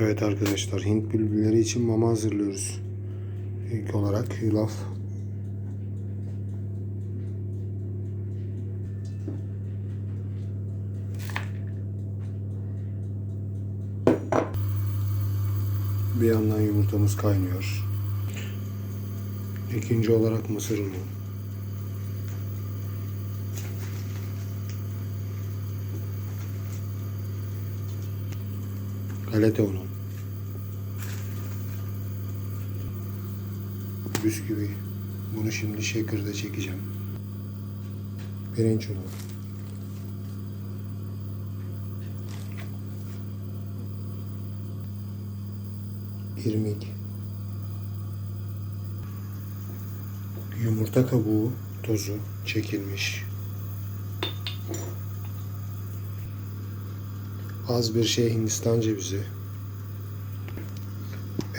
Evet arkadaşlar Hint bülbülleri için mama hazırlıyoruz. İlk olarak yulaf. Bir yandan yumurtamız kaynıyor. İkinci olarak mısır unu. Galeta unu. Bisküvi. Bunu şimdi shaker'da çekeceğim. Pirinç unu. İrmik. Yumurta kabuğu tozu çekilmiş. Az bir şey Hindistan cevizi.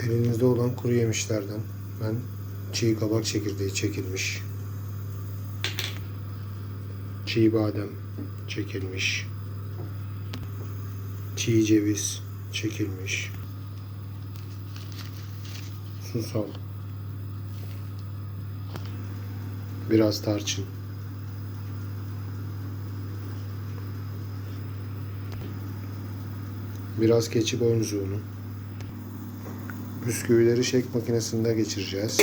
Elinizde olan kuru yemişlerden ben çiğ kabak çekirdeği çekilmiş. Çiğ badem çekilmiş. Çiğ ceviz çekilmiş. Susam. Biraz tarçın. Biraz keçi boynuzu unu. Bisküvileri shake makinesinde geçireceğiz.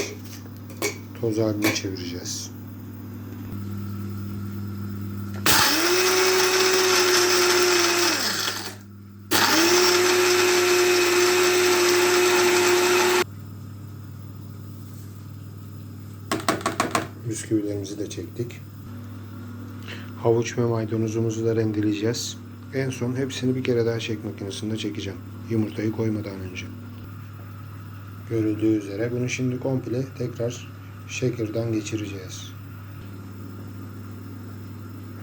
Toz haline çevireceğiz. Bisküvilerimizi de çektik. Havuç ve maydanozumuzu da rendeleyeceğiz. En son hepsini bir kere daha shake makinesinde çekeceğim. Yumurtayı koymadan önce. Görüldüğü üzere bunu şimdi komple tekrar shaker'dan geçireceğiz.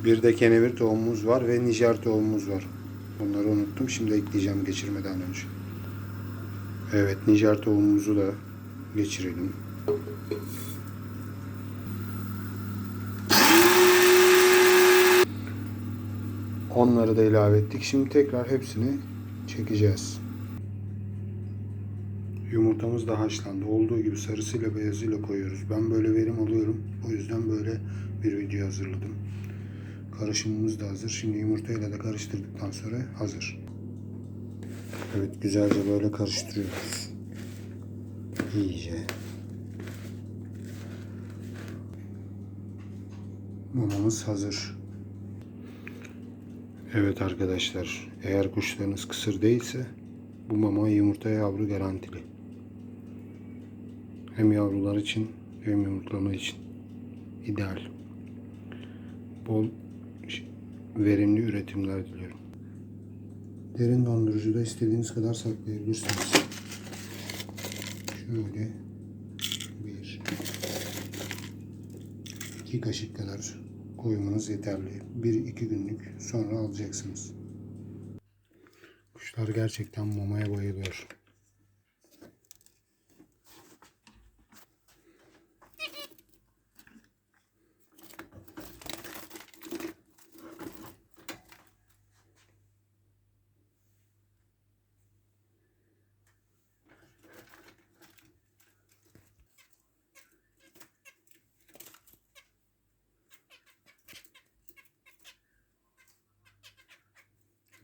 Bir de kenevir tohumumuz var ve nijer tohumumuz var. Bunları unuttum. Şimdi ekleyeceğim geçirmeden önce. Evet nijer tohumumuzu da geçirelim. Onları da ilave ettik. Şimdi tekrar hepsini çekeceğiz. Yumurtamız da haşlandı. Olduğu gibi sarısıyla beyazıyla koyuyoruz. Ben böyle verim alıyorum. O yüzden böyle bir video hazırladım. Karışımımız da hazır. Şimdi yumurtayla da karıştırdıktan sonra hazır. Evet güzelce böyle karıştırıyoruz. İyice. Mamamız hazır. Evet arkadaşlar, eğer kuşlarınız kısır değilse bu mama yumurta yavru garantili. Hem yavrular için hem yumurtlama için ideal. Bol verimli üretimler diliyorum. Derin dondurucuda istediğiniz kadar saklayabilirsiniz. Şöyle bir iki kaşık kadar koymanız yeterli. Bir iki günlük sonra alacaksınız. Kuşlar gerçekten mamaya bayılıyor.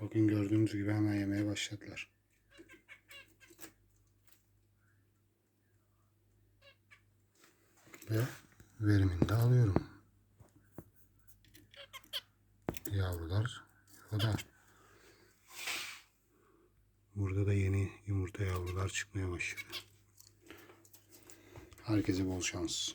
Bakın gördüğünüz gibi hemen yemeye başladılar. Ve verimini de alıyorum. Yavrular yuvada. Burada da yeni yumurta yavrular çıkmaya başladı. Herkese bol şans.